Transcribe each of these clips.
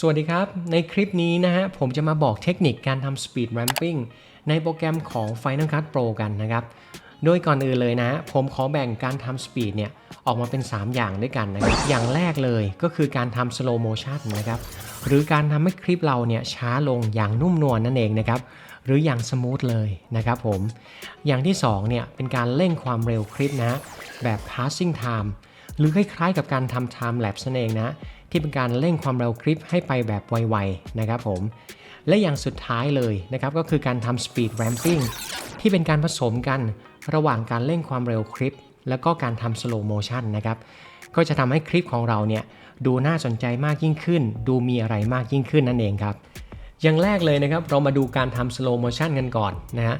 สวัสดีครับ ในคลิปนี้นะฮะผมจะมาบอกเทคนิคการทำ Speed Ramping ในโปรแกรมของ Final Cut Pro กันนะครับ โดยก่อนอื่นเลยนะ ผมขอแบ่งการทำ Speed เนี่ยออกมาเป็น 3 อย่างด้วยกันนะครับ อย่างแรกเลยก็คือการทำ Slow Motion นะครับ หรือการทำให้คลิปเราเนี่ยช้าลงอย่างนุ่มนวลนนั่นเองนะครับ หรืออย่างสมูทเลยนะครับผม อย่างที่2เนี่ยเป็นการเร่งความเร็วคลิปนะแบบ passing time หรือคล้ายๆกับการทำ time lapse นั่นเองนะ ที่เป็นการเร่งความเร็วคลิปให้ไปแบบไวๆนะครับผม และอย่างสุดท้ายเลยนะครับก็คือการทำ speed ramping ที่เป็นการผสมกันระหว่างการเร่งความเร็วคลิป แล้วก็การทำ slow motion นะครับก็จะทำให้คลิปของเราเนี่ยดูน่าสนใจมากยิ่งขึ้น ดูมีอะไรมากยิ่งขึ้นนั่นเองครับอย่างแรกเลยนะครับเรามาดูการทำ slow motion กันก่อนนะฮะ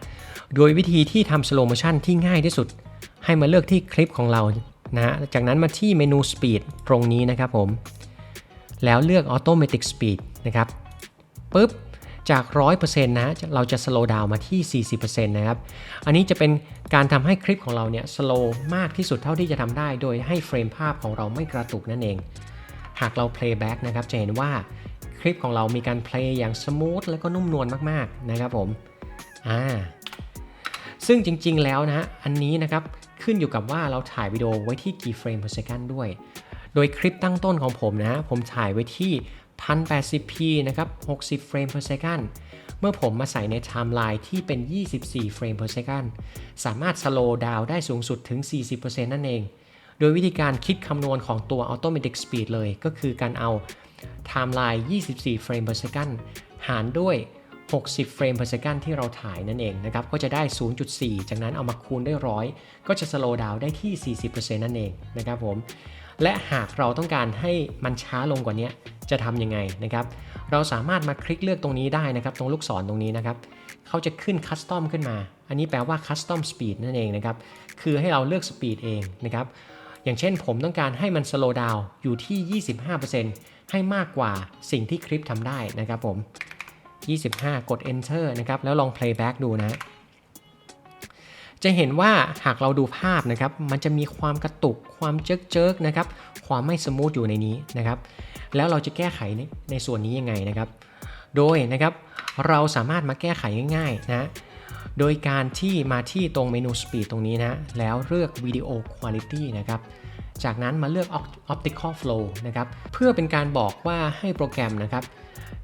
โดยวิธีที่ทำ slow motion ที่ง่ายที่สุด ให้มาเลือกที่คลิปของเรานะฮะจากนั้นมาที่เมนู speed ตรงนี้นะครับผม แล้วเลือก automatic speed นะครับปุ๊บจาก 100%นะเราจะ slow down มาที่ 40%นะครับ อันนี้จะเป็นการทำให้คลิปของเราเนี่ย slow มากที่สุดเท่าที่จะทำได้ โดยให้เฟรมภาพของเราไม่กระตุกนั่นเอง หากเรา playback นะครับ จะเห็นว่าคลิปของเรามีการ play อย่างสมูทและก็นุ่มนวลมากๆนะครับผม อ่า ซึ่งจริงๆแล้วนะฮะ อันนี้นะครับ ขึ้นอยู่กับว่าเราถ่ายวิดีโอไว้ที่กี่เฟรม per second ด้วย โดยคลิปตั้งต้นของผมนะ ผมถ่ายไว้ที่ 1080p นะครับ 60 เฟรม per second เมื่อผมมาใส่ในไทม์ไลน์ที่เป็น 24 เฟรม per second สามารถ slow down ได้สูงสุดถึง 40%นั่นเอง โดยวิธีการคิดคำนวณของตัว automatic speed เลย ก็คือการเอาไทม์ไลน์ 24 เฟรม per second หารด้วย 60 เฟรม per second ที่เราถ่ายนั่นเองนะครับ ก็จะได้ 0.4 จากนั้นเอามาคูณด้วยร้อยก็จะ slow down ได้ที่ 40%นั่นเองนะครับผม และหากเราต้องการให้มันช้าลงกว่านี้จะทำยังไงนะครับ เราสามารถมาคลิกเลือกตรงนี้ได้นะครับ ตรงลูกศรตรงนี้นะครับเขาจะขึ้นคัสตอมขึ้นมา อันนี้แปลว่าคัสตอมสปีดนั่นเองนะครับ คือให้เราเลือกสปีดเองนะครับ อย่างเช่นผมต้องการให้มัน slow down อยู่ที่ 25%ให้มากกว่าสิ่งที่คลิปทำได้นะครับผม 25 กด enter นะครับ แล้วลอง playback ดูนะ จะเห็นว่าหากเราดูภาพนะครับ มันจะมีความกระตุก ความเจิกเจิกนะครับ ความไม่สมูทอยู่ในนี้นะครับ แล้วเราจะแก้ไขในในส่วนนี้ยังไงนะครับ โดยนะครับเราสามารถมาแก้ไขง่ายๆนะ โดยการที่มาที่ตรงเมนู Speed ตรงนี้นะ แล้วเลือก Video Quality นะครับ จากนั้นมาเลือก Optical Flow นะครับ เพื่อเป็นการบอกว่าให้โปรแกรมนะครับ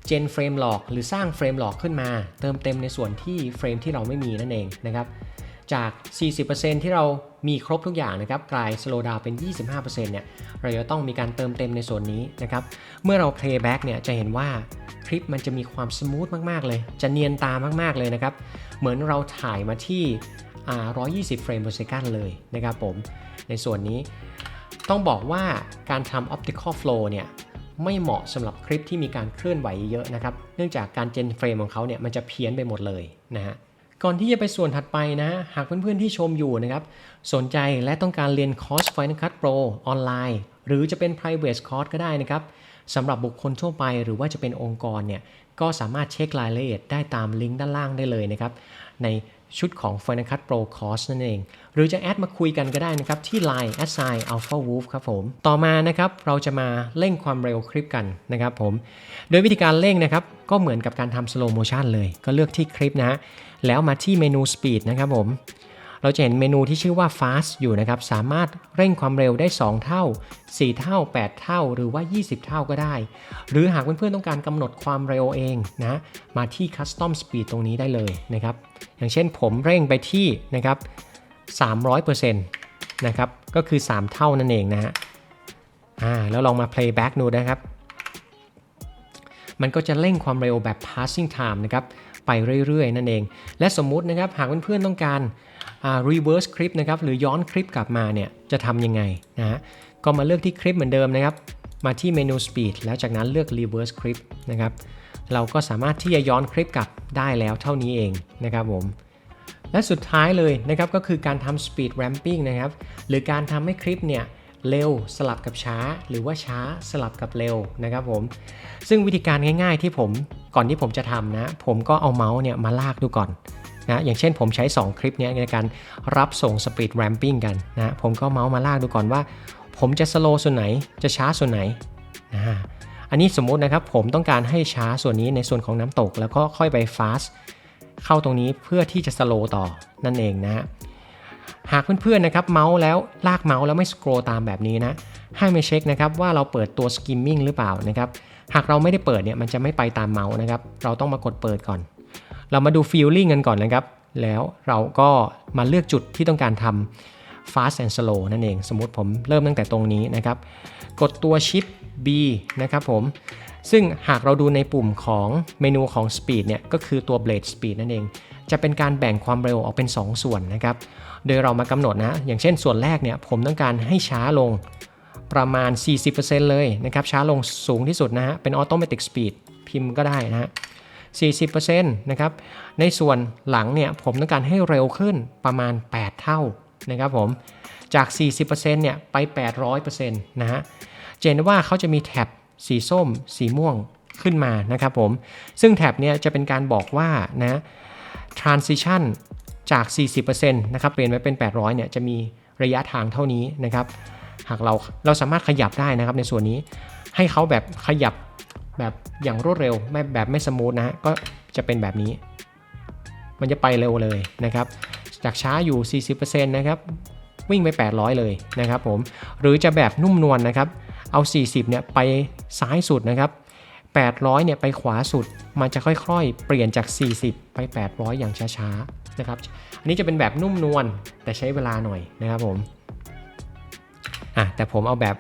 เจนเฟรมหลอกหรือสร้างเฟรมหลอกขึ้นมา เติมเต็มในส่วนที่เฟรมที่เราไม่มีนั่นเองนะครับ จาก 40%ที่เรามีครบทุกอย่างนะครับ กลาย slow down เป็น 25%เนี่ย เราจะต้องมีการเติมเต็มในส่วนนี้นะครับ เมื่อเรา playback เนี่ย จะเห็นว่าคลิปมันจะมีความสมูทมาก ๆ เลย จะเนียนตามาก ๆ เลยนะครับ เหมือนเราถ่ายมาที่ 120 เฟรม per second เลยนะครับผม ในส่วนนี้ ต้องบอกว่าการทำ optical flow เนี่ยไม่เหมาะสำหรับคลิปที่มีการเคลื่อนไหวเยอะนะครับ เนื่องจากการเจนเฟรมของเขาเนี่ยมันจะเพี้ยนไปหมดเลยนะฮะ ก่อนที่จะไปส่วนถัดไปนะ หากเพื่อนๆที่ชมอยู่นะครับ สนใจและต้องการเรียนคอร์ส Final Cut Pro ออนไลน์ หรือจะเป็น private course ก็ได้นะครับสำหรับบุคคลทั่วไปหรือว่าจะเป็นองค์กรเนี่ยก็สามารถเช็ครายละเอียดได้ตามลิงก์ด้านล่างได้เลยนะครับใน ชุดของ Final Cut Pro Course นั่นเอง หรือจะแอดมาคุยกันก็ได้นะครับที่ Line assign alpha wolf ครับผม ต่อมานะครับเราจะมาเร่งความเร็วคลิปกันนะครับผม โดยวิธีการเร่งนะครับ ก็เหมือนกับการทำ slow motion เลย ก็เลือกที่คลิปนะฮะ แล้วมาที่เมนู speed นะครับผม เราจะเห็นเมนูที่ชื่อว่า fast อยู่นะครับ สามารถเร่งความเร็วได้ 2 เท่า 4 เท่า 8 เท่า หรือว่า 20 เท่าก็ได้ หรือหากเพื่อนๆต้องการกำหนดความเร็วเองนะ มาที่ custom speed ตรงนี้ได้เลยนะครับ อย่างเช่นผมเร่งไปที่นะครับ 300%นะครับ ก็คือ 3 เท่านั่นเองนะฮะ อ่า แล้วลองมา playback ดูนะครับมันก็จะเร่งความเร็วแบบ passing time นะครับ ไปเรื่อย ๆ นั่นเอง และสมมุตินะครับ หากเพื่อนๆต้องการ reverse คลิปนะครับหรือย้อนคลิปกลับมาเนี่ยจะทำยังไงนะฮะก็มาเลือกที่คลิปเหมือนเดิมนะครับ มาที่เมนู speed แล้วจากนั้นเลือก reverse clip นะครับเราก็สามารถที่จะย้อนคลิปกลับได้แล้วเท่านี้เองนะครับผมและสุดท้ายเลยนะครับก็คือการทำ speed ramping นะครับหรือการทำให้คลิปเนี่ยเร็วสลับกับช้า หรือว่าช้าสลับกับเร็วนะครับผมซึ่งวิธีการง่ายๆที่ผมก่อนที่ผมจะทำนะ ผมก็เอาเมาส์เนี่ยมาลากดูก่อน นะอย่างเช่นผมใช้ 2 คลิปนี้ในการรับส่ง speed ramping กันนะผมก็เมาส์มาลากดูก่อนว่า ผมจะสโลส่วนไหนจะช้าส่วนไหนนะอันนี้สมมุตินะครับผมต้องการให้ช้าส่วนนี้ในส่วนของน้ำตก แล้วก็ค่อยไป fast เข้าตรงนี้เพื่อที่จะ slow ต่อนั่นเองนะฮะหากเพื่อนๆนะครับเมาส์แล้วลากเมาส์แล้วไม่สครอตามแบบนี้นะให้มาเช็คนะครับว่าเราเปิดตัว skimming หรือเปล่านะครับหากเราไม่ได้เปิดเนี่ยมันจะไม่ไปตามเมาส์นะครับเราต้องมากดเปิดก่อน เรามาดู feeling กันก่อนนะครับ แล้วเราก็มาเลือกจุดที่ต้องการทำ fast and slow นั่นเอง สมมติผมเริ่มตั้งแต่ตรงนี้นะครับ กดตัว shift B นะครับผม ซึ่งหากเราดูในปุ่มของเมนูของ speed เนี่ย ก็คือตัว blade speed นั่นเอง จะเป็นการแบ่งความเร็วออกเป็น 2 ส่วนนะครับ โดยเรามากำหนดนะ อย่างเช่นส่วนแรกเนี่ย ผมต้องการให้ช้าลงประมาณ 40%เลยนะครับ ช้าลงสูงที่สุดนะฮะ เป็น automatic speed พิมพ์ก็ได้นะฮะ 40%นะครับ ในส่วนหลังเนี่ยผมต้องการให้เร็วขึ้นประมาณ 8 เท่านะครับผม จาก 40%เนี่ยไป 800%นะฮะ เจนว่าเขาจะมีแท็บสีส้ม สีม่วงขึ้นมานะครับผม ซึ่งแท็บเนี่ยจะเป็นการบอกว่านะ transition จาก 40%นะครับ เปลี่ยนไปเป็น 800 เนี่ยจะมีระยะทางเท่านี้นะครับ หากเราเราสามารถขยับได้นะครับในส่วนนี้ให้เขาแบบขยับ แบบอย่างรวดเร็วไม่แบบไม่สมูทนะฮะก็จะเป็นแบบนี้ มันจะไปเร็วเลยนะครับ จากช้าอยู่ 40%นะครับวิ่งไป 800 เลยนะครับผมหรือจะแบบนุ่มนวลนนะครับเอา 40เนี่ยไปซ้ายสุดนะครับ 800เนี่ยไปขวาสุด มันจะค่อยๆ เปลี่ยนจาก 40 ไป 800 อย่างช้าๆนะครับอันนี้จะเป็นแบบนุ่มนวลแต่ใช้เวลาหน่อยนะครับผมอะแต่ผมเอาแบบ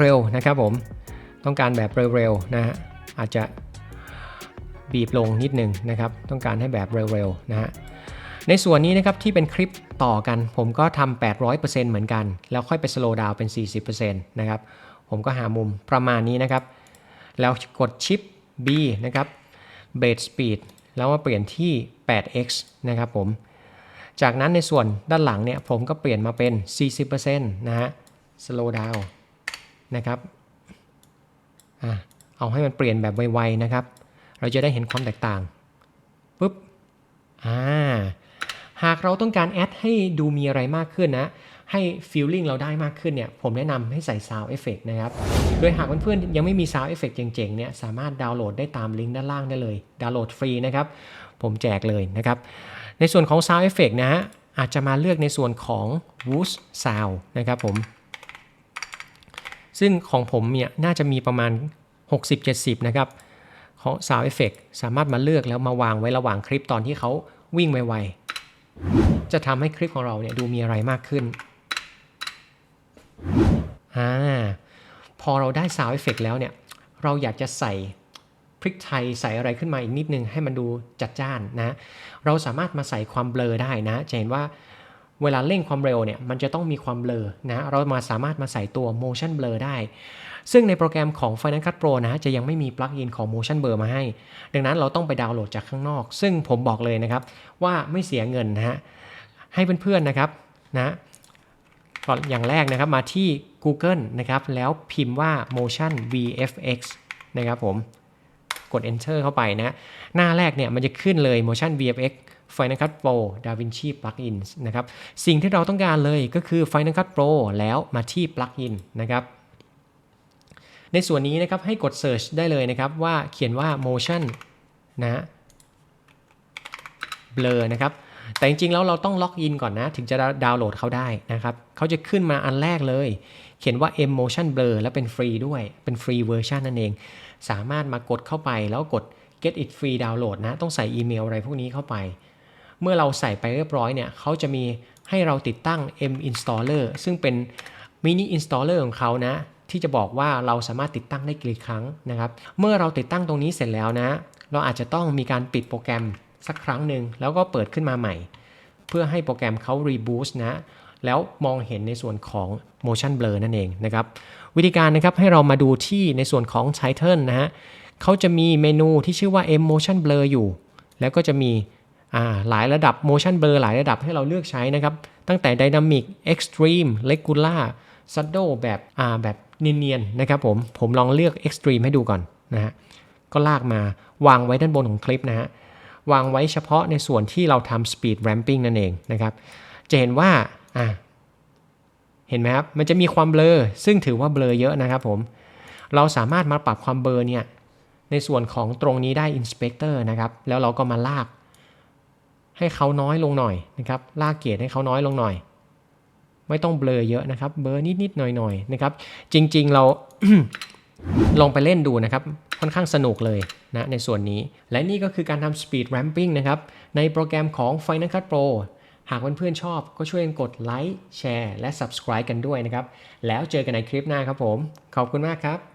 เร็วๆนะครับผม ต้องการแบบเร็วๆนะฮะอาจจะบีบลงนิดนึงนะครับ ต้องการให้แบบเร็วๆนะฮะในส่วนนี้นะครับที่เป็นคลิปต่อกัน ผมก็ทำ800%เหมือนกัน แล้วค่อยไปสโลว์ดาวเป็น 40%นะครับผมก็หามุมประมาณนี้นะครับ แล้วกดชิป B นะครับ b a s e Speed แล้วมาเปลี่ยนที่ 8x นะครับผม จากนั้นในส่วนด้านหลังเนี่ยผมก็เปลี่ยนมาเป็น 40%นะฮะ slow down นะครับ เอาให้มันเปลี่ยนแบบไวๆนะครับ เราจะได้เห็นความแตกต่างปุ๊บอ่าหากเราต้องการแอดให้ดูมีอะไรมากขึ้นนะ ให้ฟีลลิ่งเราได้มากขึ้นเนี่ย ผมแนะนำให้ใส่ Sound Effect นะครับ โดยหากเพื่อนๆยังไม่มี Sound Effect เจ๋งๆ เนี่ย สามารถดาวน์โหลดได้ตามลิงก์ด้านล่างได้เลย ดาวน์โหลดฟรีนะครับ ผมแจกเลยนะครับ ในส่วนของ Sound Effect นะฮะ อาจจะมาเลือกในส่วนของ Woods Sound นะครับผม ซึ่งของผมเนี่ย น่าจะมีประมาณ 60-70 นะครับของ Sound Effect สามารถมาเลือกแล้วมาวางไว้ระหว่างคลิปตอนที่เขาวิ่งไวๆ จะทำให้คลิปของเราเนี่ยดูมีอะไรมากขึ้นอ่าพอเราได้ Sound Effect แล้วเนี่ยเราอยากจะใส่พริกไทยใส่อะไรขึ้นมาอีกนิดนึงให้มันดูจัดจ้านนะ เราสามารถมาใส่ความเบลอได้นะ จะเห็นว่า เวลาเร่งความเร็วเนี่ยมันจะต้องมีความเบลอนะเรามาสามารถมาใส่ตัว motion blur ได้ ซึ่งในโปรแกรมของ Final Cut Pro นะจะยังไม่มีปลั๊กอินของ Motion Blur มาให้ ดังนั้นเราต้องไปดาวน์โหลดจากข้างนอก ซึ่งผมบอกเลยนะครับว่าไม่เสียเงินนะฮะให้เพื่อนๆนะครับนะก่อนอย่างแรกนะครับมาที่ Google นะครับแล้วพิมพ์ว่า Motion VFX นะครับผม กด Enter เข้าไปนะ หน้าแรกเนี่ยมันจะขึ้นเลย Motion VFX Final Cut Pro DaVinci Plugins นะครับ สิ่งที่เราต้องการเลยก็คือ Final Cut Pro แล้วมาที่ Plugin นะครับ ในส่วนนี้นะครับให้กด Search ได้เลยนะครับว่าเขียนว่า Motion นะ Blur นะครับ แต่จริงๆแล้วเราต้องล็อกอินก่อนนะ ถึงจะดาวน์โหลดเขาได้นะครับเขาจะขึ้นมาอันแรกเลย เขียนว่า M Motion Blur แล้วเป็นฟรีด้วย เป็นฟรีเวอร์ชันนั่นเอง สามารถมากดเข้าไปแล้วกด get it free download นะ ต้องใส่อีเมลอะไรพวกนี้เข้าไป เมื่อเราใส่ไปเรียบร้อยเนี่ยเขาจะมีให้เราติดตั้ง M installer ซึ่งเป็นมินิ installer ของเขานะ ที่จะบอกว่าเราสามารถติดตั้งได้กี่ครั้งนะครับ เมื่อเราติดตั้งตรงนี้เสร็จแล้วนะ เราอาจจะต้องมีการปิดโปรแกรม สักครั้งหนึ่งแล้วก็เปิดขึ้นมาใหม่ เพื่อให้โปรแกรมเขา reboot นะแล้วมองเห็นในส่วนของ motion blur นั่นเองนะครับ วิธีการนะครับให้เรามาดูที่ในส่วนของ title นะฮะเขาจะมีเมนูที่ชื่อว่า M motion blur อยู่ แล้วก็จะมีหลายระดับ motion blur หลายระดับให้เราเลือกใช้นะครับ ตั้งแต่ dynamic extreme regular shadow แบบแบบเนียนๆนะครับผม ผมลองเลือก extreme ให้ดูก่อนนะฮะ ก็ลากมาวางไว้ด้านบนของคลิปนะฮะ วางไว้เฉพาะในส่วนที่เราทำ speed ramping นั่นเองนะครับ จะเห็นว่าอ่าเห็นไหมครับ มันจะมีความเบลอ ซึ่งถือว่าเบลอเยอะนะครับผม เราสามารถมาปรับความเบลอเนี่ย ในส่วนของตรงนี้ได้ Inspector นะครับ แล้วเราก็มาลาก ให้เขาน้อยลงหน่อยนะครับ ลากเกรดให้เขาน้อยลงหน่อย ไม่ต้องเบลอเยอะนะครับ เบลอนิดๆหน่อยๆนะครับ จริงๆเราลองไปเล่นดูนะครับ ค่อนข้างสนุกเลยนะในส่วนนี้ และนี่ก็คือการทำ Speed Ramping นะครับ ในโปรแกรมของ Final Cut Pro หากเพื่อนๆชอบก็ช่วยกดไลค์แชร์และ Subscribe กันด้วยนะครับ แล้วเจอกันในคลิปหน้าครับผม ขอบคุณมากครับ